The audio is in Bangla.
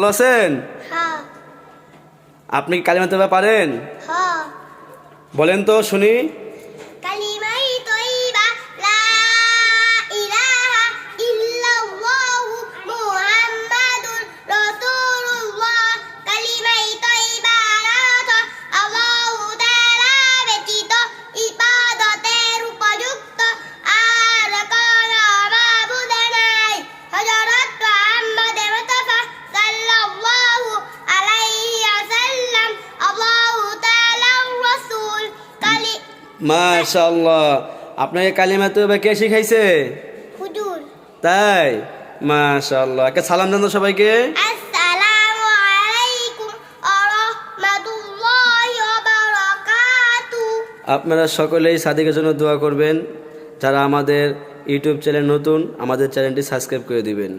ভালো আছেন? হ্যাঁ। আপনি কি কালিমা পারেন? হ্যাঁ। বলেন তো শুনি। মাশাল্লাহ আপনাকে কালিমা তৈবা কে শিখাইছে? হুজুর। তাই? মাশাল্লাহ একটা সালাম সবাইকে। রাহমাতুল্লাহি ওয়া বারাকাতুহু আপনারা সকলেই সাদিকের জন্য দোয়া করবেন। যারা আমাদের ইউটিউব চ্যানেল নতুন আমাদের চ্যানেলটি সাবস্ক্রাইব করে দিবেন।